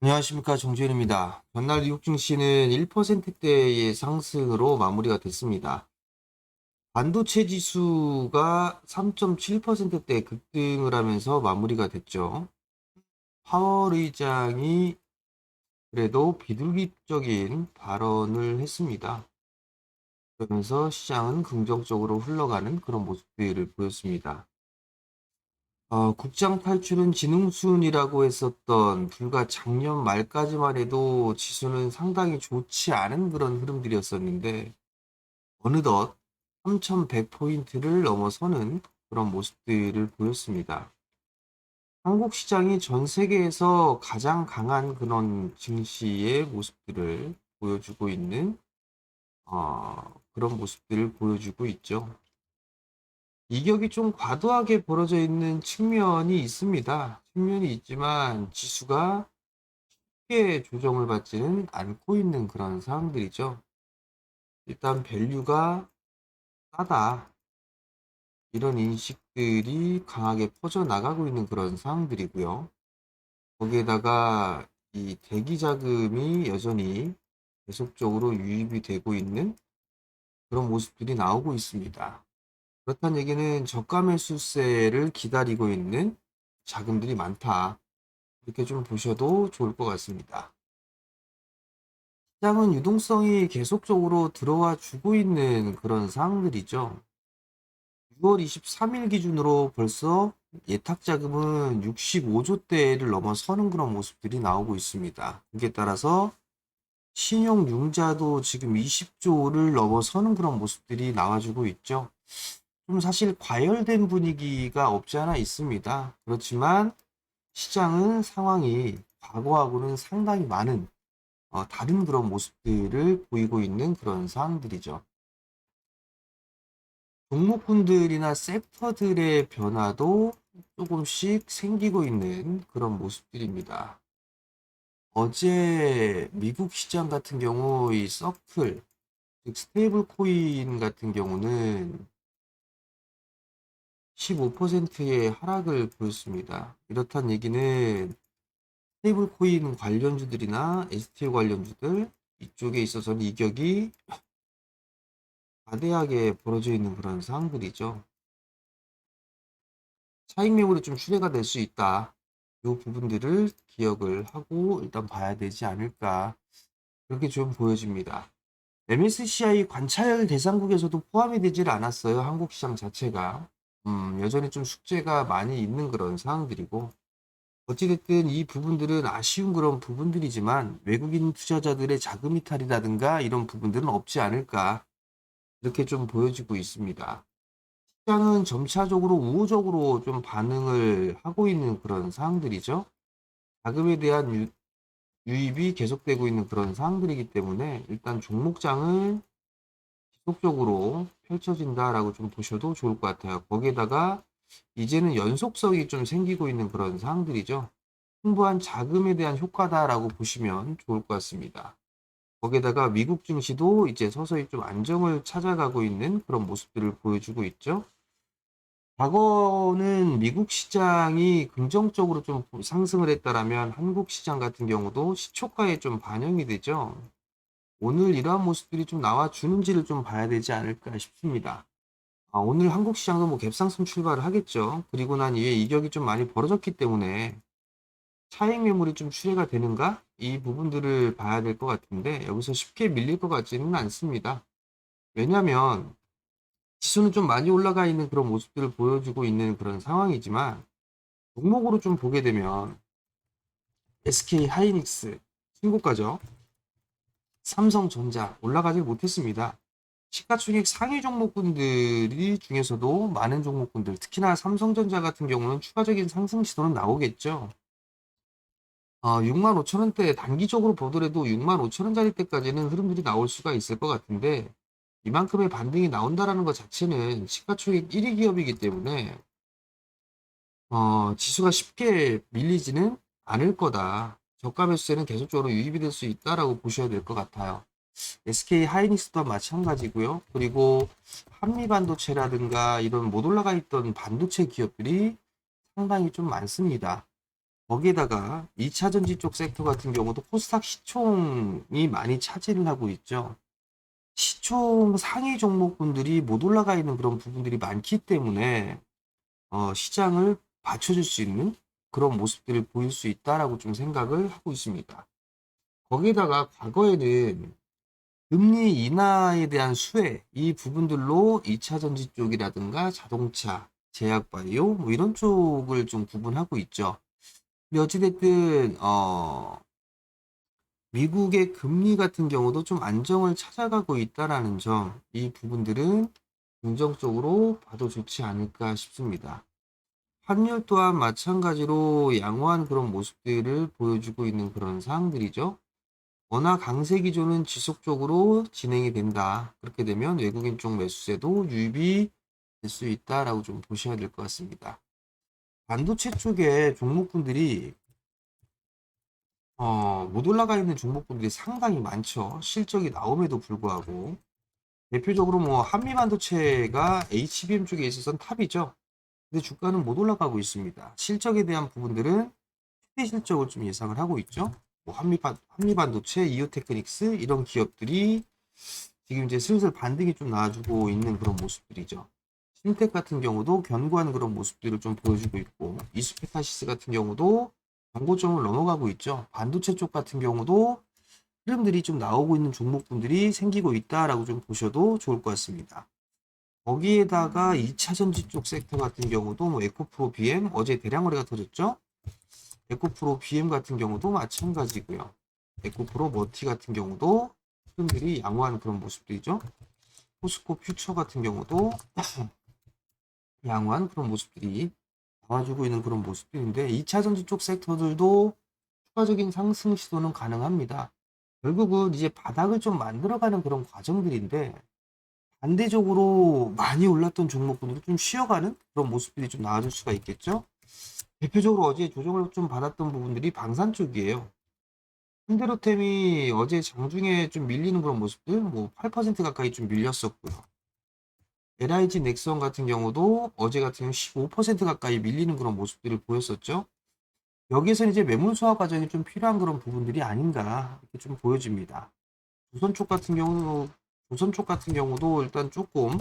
안녕하십니까 정주현입니다. 전날 미국 증시는 1%대의 상승으로 마무리가 됐습니다. 반도체 지수가 3.7%대 급등을 하면서 마무리가 됐죠. 파월 의장이 그래도 비둘기적인 발언을 했습니다. 그러면서 시장은 긍정적으로 흘러가는 그런 모습들을 보였습니다. 어, 국장 탈출은 지능순이라고 했었던 불과 작년 말까지만 해도 지수는 상당히 좋지 않은 그런 흐름들이었었는데 어느덧 3,100포인트를 넘어서는 그런 모습들을 보였습니다. 한국 시장이 전 세계에서 가장 강한 그런 증시의 모습들을 보여주고 있는 어, 그런 모습들을 보여주고 있죠. 이격이 좀 과도하게 벌어져 있는 측면이 있습니다. 측면이 있지만 지수가 쉽게 조정을 받지는 않고 있는 그런 상황들이죠. 일단 밸류가 싸다. 이런 인식들이 강하게 퍼져나가고 있는 그런 상황들이고요. 거기에다가 이 대기 자금이 여전히 계속적으로 유입이 되고 있는 그런 모습들이 나오고 있습니다. 그렇다는 얘기는 저가 매수세를 기다리고 있는 자금들이 많다. 이렇게 좀 보셔도 좋을 것 같습니다. 시장은 유동성이 계속적으로 들어와 주고 있는 그런 상황들이죠. 6월 23일 기준으로 벌써 예탁 자금은 65조대를 넘어서는 그런 모습들이 나오고 있습니다. 여기에 따라서 신용 융자도 지금 20조를 넘어서는 그런 모습들이 나와주고 있죠. 좀 사실 과열된 분위기가 없지 않아 있습니다. 그렇지만 시장은 상황이 과거하고는 상당히 많은 어, 다른 그런 모습들을 보이고 있는 그런 상황들이죠. 종목군들이나 섹터들의 변화도 조금씩 생기고 있는 그런 모습들입니다. 어제 미국 시장 같은 경우 이 서클, 즉 스테이블 코인 같은 경우는 15%의 하락을 보였습니다. 이렇다는 얘기는 스테이블 코인 관련주들이나 STO 관련주들 이쪽에 있어서는 이격이 과대하게 벌어져 있는 그런 상황들이죠. 차익 매물이 좀 출회가 될 수 있다. 이 부분들을 기억을 하고 일단 봐야 되지 않을까. 그렇게 좀 보여집니다. MSCI 관찰 대상국에서도 포함이 되질 않았어요. 한국 시장 자체가. 음, 여전히 좀 숙제가 많이 있는 그런 상황들이고, 어찌됐든 이 부분들은 아쉬운 그런 부분들이지만 외국인 투자자들의 자금 이탈이라든가 이런 부분들은 없지 않을까. 이렇게 좀 보여지고 있습니다. 시장은 점차적으로 우호적으로 좀 반응을 하고 있는 그런 상황들이죠. 자금에 대한 유, 유입이 계속되고 있는 그런 상황들이기 때문에 일단 종목장을 지속적으로 펼쳐진다라고 좀 보셔도 좋을 것 같아요. 거기에다가 이제는 연속성이 좀 생기고 있는 그런 상황들이죠. 풍부한 자금에 대한 효과다라고 보시면 좋을 것 같습니다. 거기에다가 미국 증시도 이제 서서히 좀 안정을 찾아가고 있는 그런 모습들을 보여주고 있죠. 과거는 미국 시장이 긍정적으로 좀 상승을 했다라면 한국 시장 같은 경우도 시초가에 좀 반영이 되죠. 오늘 이러한 모습들이 좀 나와주는지를 좀 봐야 되지 않을까 싶습니다. 아, 오늘 한국 시장도 뭐 갭상승 출발을 하겠죠. 그리고 난 이후에 이격이 좀 많이 벌어졌기 때문에 차익 매물이 좀 출회가 되는가? 이 부분들을 봐야 될 것 같은데 여기서 쉽게 밀릴 것 같지는 않습니다. 왜냐하면 지수는 좀 많이 올라가 있는 그런 모습들을 보여주고 있는 그런 상황이지만 종목으로 좀 보게 되면 SK 하이닉스 신고가죠. 삼성전자 올라가지 못했습니다. 시가총액 상위 종목군들이 중에서도 많은 종목군들, 특히나 삼성전자 같은 경우는 추가적인 상승 시도는 나오겠죠. 어, 6만 5천 원대 단기적으로 보더라도 6만 5천 원짜리 때까지는 흐름들이 나올 수가 있을 것 같은데 이만큼의 반등이 나온다라는 것 자체는 시가총액 1위 기업이기 때문에 어, 지수가 쉽게 밀리지는 않을 거다. 저가 매수세는 계속적으로 유입이 될 수 있다라고 보셔야 될 것 같아요. SK 하이닉스도 마찬가지고요. 그리고 한미반도체라든가 이런 못 올라가 있던 반도체 기업들이 상당히 좀 많습니다. 거기에다가 2차 전지 쪽 섹터 같은 경우도 코스닥 시총이 많이 차지를 하고 있죠. 시총 상위 종목군들이 못 올라가 있는 그런 부분들이 많기 때문에 어, 시장을 받쳐줄 수 있는 그런 모습들을 보일 수 있다라고 좀 생각을 하고 있습니다. 거기에다가 과거에는 금리 인하에 대한 수혜 이 부분들로 2차 전지 쪽이라든가 자동차, 제약 바이오 뭐 이런 쪽을 좀 구분하고 있죠. 근데 어찌됐든 어 미국의 금리 같은 경우도 좀 안정을 찾아가고 있다라는 점, 이 부분들은 긍정적으로 봐도 좋지 않을까 싶습니다. 환율 또한 마찬가지로 양호한 그런 모습들을 보여주고 있는 그런 사항들이죠. 원화 강세 기조는 지속적으로 진행이 된다. 그렇게 되면 외국인 쪽 매수세도 유입이 될 수 있다라고 좀 보셔야 될 것 같습니다. 반도체 쪽에 종목군들이 어, 못 올라가 있는 종목군들이 상당히 많죠. 실적이 나옴에도 불구하고. 대표적으로 뭐 한미 반도체가 HBM 쪽에 있어서는 탑이죠. 근데 주가는 못 올라가고 있습니다. 실적에 대한 부분들은 최대 실적을 좀 예상을 하고 있죠. 뭐 한미반, 한미반도체, 이오테크닉스 이런 기업들이 지금 이제 슬슬 반등이 좀 나와주고 있는 그런 모습들이죠. 심텍 같은 경우도 견고한 그런 모습들을 좀 보여주고 있고 이스페타시스 같은 경우도 광고점을 넘어가고 있죠. 반도체 쪽 같은 경우도 흐름들이 좀 나오고 있는 종목분들이 생기고 있다라고 좀 보셔도 좋을 것 같습니다. 거기에다가 2차 전지 쪽 섹터 같은 경우도 뭐 에코프로 BM 어제 대량 거래가 터졌죠. 에코프로 BM 같은 경우도 마찬가지고요. 에코프로 머티 같은 경우도 흐름들이 양호한 그런 모습들이죠. 포스코 퓨처 같은 경우도 양호한 그런 모습들이 나와주고 있는 그런 모습들인데 2차 전지 쪽 섹터들도 추가적인 상승 시도는 가능합니다. 결국은 이제 바닥을 좀 만들어가는 그런 과정들인데 반대적으로 많이 올랐던 종목들은 좀 쉬어가는 그런 모습들이 좀 나와줄 수가 있겠죠. 대표적으로 어제 조정을 좀 받았던 부분들이 방산 쪽이에요. 현대로템이 어제 장중에 좀 밀리는 그런 모습들, 뭐 8% 가까이 좀 밀렸었고요. LIG 넥선 같은 경우도 어제 같은 경우 15% 가까이 밀리는 그런 모습들을 보였었죠. 여기에서 이제 매물 소화 과정이 좀 필요한 그런 부분들이 아닌가 이렇게 좀 보여집니다. 조선 쪽 같은 경우, 조선 쪽 같은 경우도 일단 조금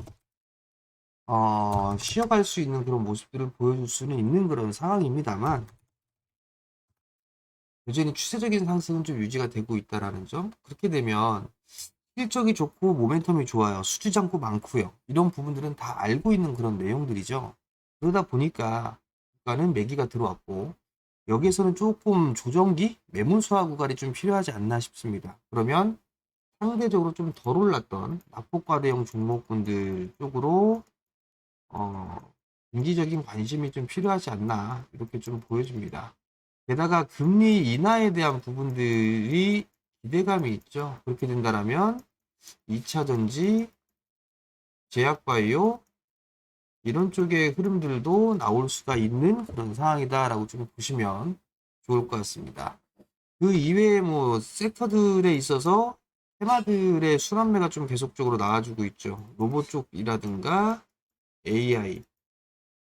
어, 쉬어갈 수 있는 그런 모습들을 보여줄 수는 있는 그런 상황입니다만 여전히 추세적인 상승은 좀 유지가 되고 있다라는 점. 그렇게 되면 실적이 좋고 모멘텀이 좋아요. 수주 잔고 많고요. 이런 부분들은 다 알고 있는 그런 내용들이죠. 그러다 보니까 주가는 매기가 들어왔고 여기에서는 조금 조정기, 매물 소화 구간이 좀 필요하지 않나 싶습니다. 그러면 상대적으로 좀 덜 올랐던 낙폭과 대형 종목군들 쪽으로 어, 경기적인 관심이 좀 필요하지 않나 이렇게 좀 보여집니다. 게다가 금리 인하에 대한 부분들이 기대감이 있죠. 그렇게 된다면 2차 전지, 제약바이오 이런 쪽의 흐름들도 나올 수가 있는 그런 상황이다라고 좀 보시면 좋을 것 같습니다. 그 이외에 뭐 섹터들에 있어서 테마들의 순환매가 좀 계속적으로 나와주고 있죠. 로봇 쪽이라든가 AI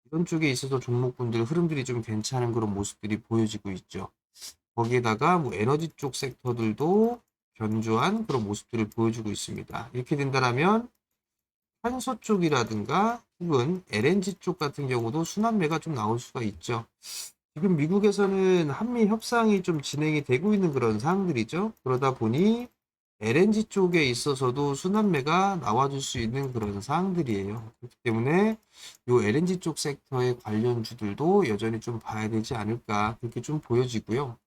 이런 쪽에 있어서 종목군들 흐름들이 좀 괜찮은 그런 모습들이 보여지고 있죠. 거기에다가 뭐 에너지 쪽 섹터들도 견조한 그런 모습들을 보여주고 있습니다. 이렇게 된다면 탄소 쪽이라든가 혹은 LNG 쪽 같은 경우도 순환매가 좀 나올 수가 있죠. 지금 미국에서는 한미 협상이 좀 진행이 되고 있는 그런 사항들이죠. 그러다 보니 LNG 쪽에 있어서도 순환매가 나와줄 수 있는 그런 사항들이에요. 그렇기 때문에 이 LNG 쪽 섹터의 관련주들도 여전히 좀 봐야 되지 않을까 그렇게 좀 보여지고요.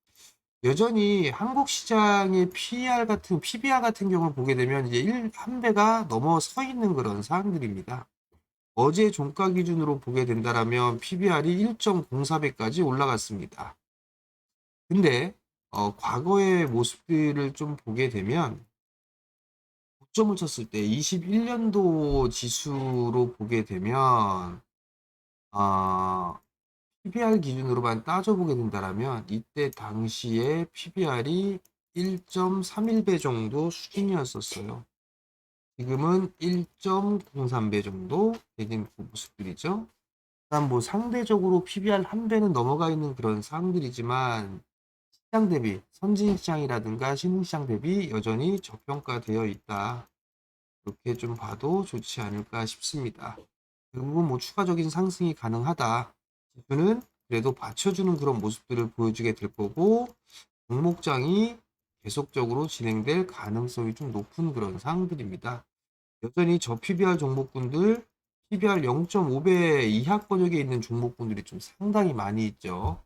여전히 한국 시장의 PER 같은 PBR 같은 경우를 보게 되면 이제 1, 한 배가 넘어서 있는 그런 사항들입니다. 어제 종가 기준으로 보게 된다면 PBR이 1.04배까지 올라갔습니다. 근데 어, 과거의 모습들을 좀 보게 되면 고점을 쳤을 때 21년도 지수로 보게 되면 아, PBR 기준으로만 따져보게 된다면 이때 당시에 PBR이 1.31배 정도 수준이었었어요. 지금은 1.03배 정도 되는 그 모습들이죠. 일단 뭐 상대적으로 PBR 한 배는 넘어가 있는 그런 상황들이지만 시장 대비 선진 시장이라든가 신흥 시장 대비 여전히 저평가되어 있다. 이렇게 좀 봐도 좋지 않을까 싶습니다. 결국은 뭐 추가적인 상승이 가능하다. 지수는 그래도 받쳐주는 그런 모습들을 보여주게 될 거고 종목장이 계속적으로 진행될 가능성이 좀 높은 그런 상황들입니다. 여전히 저 PBR 종목군들 PBR 0.5배 이하 권역에 있는 종목군들이 좀 상당히 많이 있죠.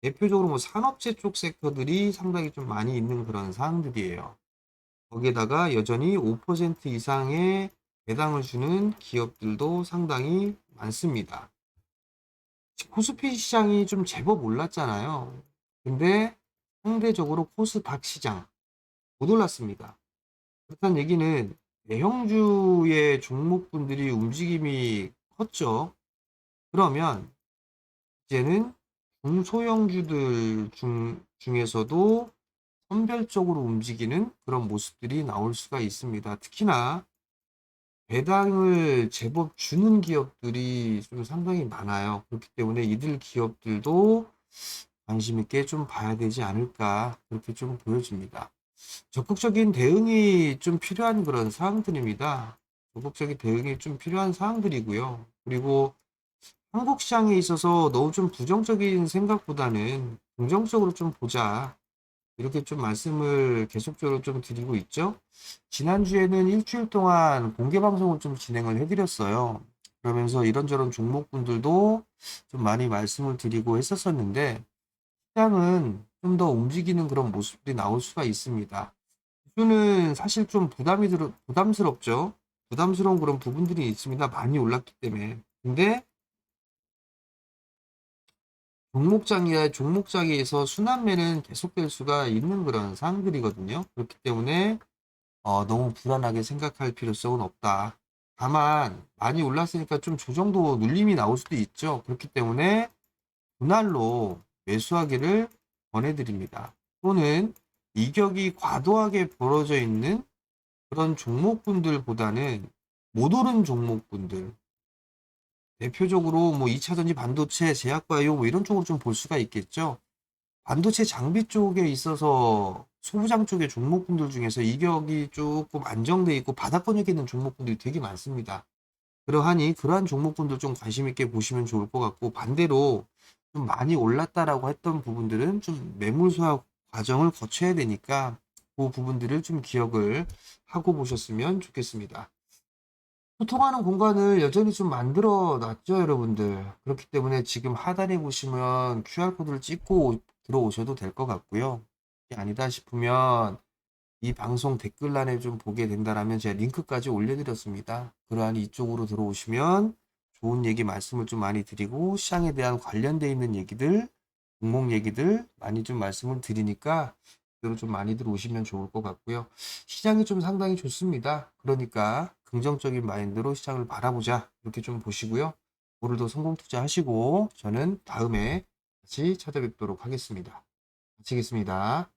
대표적으로 뭐 산업재 쪽 섹터들이 상당히 좀 많이 있는 그런 사항들이에요. 거기에다가 여전히 5% 이상의 배당을 주는 기업들도 상당히 많습니다. 코스피 시장이 좀 제법 올랐잖아요. 근데 상대적으로 코스닥 시장 못 올랐습니다. 그렇다는 얘기는 대형주의 종목분들이 움직임이 컸죠. 그러면 이제는 중소형주들 중, 중에서도 선별적으로 움직이는 그런 모습들이 나올 수가 있습니다. 특히나 배당을 제법 주는 기업들이 좀 상당히 많아요. 그렇기 때문에 이들 기업들도 관심 있게 좀 봐야 되지 않을까 그렇게 좀 보여집니다. 적극적인 대응이 좀 필요한 그런 사항들입니다. 적극적인 대응이 좀 필요한 사항들이고요. 그리고 한국 시장에 있어서 너무 좀 부정적인 생각보다는 긍정적으로 좀 보자. 이렇게 좀 말씀을 계속적으로 좀 드리고 있죠. 지난주에는 일주일 동안 공개 방송을 좀 진행을 해드렸어요. 그러면서 이런저런 종목분들도 좀 많이 말씀을 드리고 했었었는데, 시장은 좀 더 움직이는 그런 모습들이 나올 수가 있습니다. 지수는 사실 좀 부담이 들, 부담스럽죠. 부담스러운 그런 부분들이 있습니다. 많이 올랐기 때문에. 근데 종목장이야 종목장에서 순환매는 계속될 수가 있는 그런 상황들이거든요. 그렇기 때문에 어, 너무 불안하게 생각할 필요성은 없다. 다만 많이 올랐으니까 좀 조정도 눌림이 나올 수도 있죠. 그렇기 때문에 분할로 매수하기를 권해드립니다. 또는 이격이 과도하게 벌어져 있는 그런 종목군들보다는 못 오른 종목군들 대표적으로 뭐 2차전지 반도체, 제약바이오 뭐 이런 쪽으로 좀 볼 수가 있겠죠. 반도체 장비 쪽에 있어서 소부장 쪽의 종목군들 중에서 이격이 조금 안정돼 있고 바닥권역에 있는 종목군들이 되게 많습니다. 그러하니 그러한 종목군들 좀 관심 있게 보시면 좋을 것 같고 반대로 좀 많이 올랐다라고 했던 부분들은 좀 매물 소화 과정을 거쳐야 되니까 그 부분들을 좀 기억을 하고 보셨으면 좋겠습니다. 소통하는 공간을 여전히 좀 만들어 놨죠, 여러분들. 그렇기 때문에 지금 하단에 보시면 QR코드를 찍고 들어오셔도 될 것 같고요. 아니다 싶으면 이 방송 댓글란에 좀 보게 된다라면 제가 링크까지 올려드렸습니다. 그러하니 이쪽으로 들어오시면 좋은 얘기 말씀을 좀 많이 드리고 시장에 대한 관련돼 있는 얘기들, 종목 얘기들 많이 좀 말씀을 드리니까 그대로 좀 많이들 오시면 좋을 것 같고요. 시장이 좀 상당히 좋습니다. 그러니까 긍정적인 마인드로 시장을 바라보자 이렇게 좀 보시고요. 오늘도 성공 투자하시고 저는 다음에 다시 찾아뵙도록 하겠습니다. 마치겠습니다.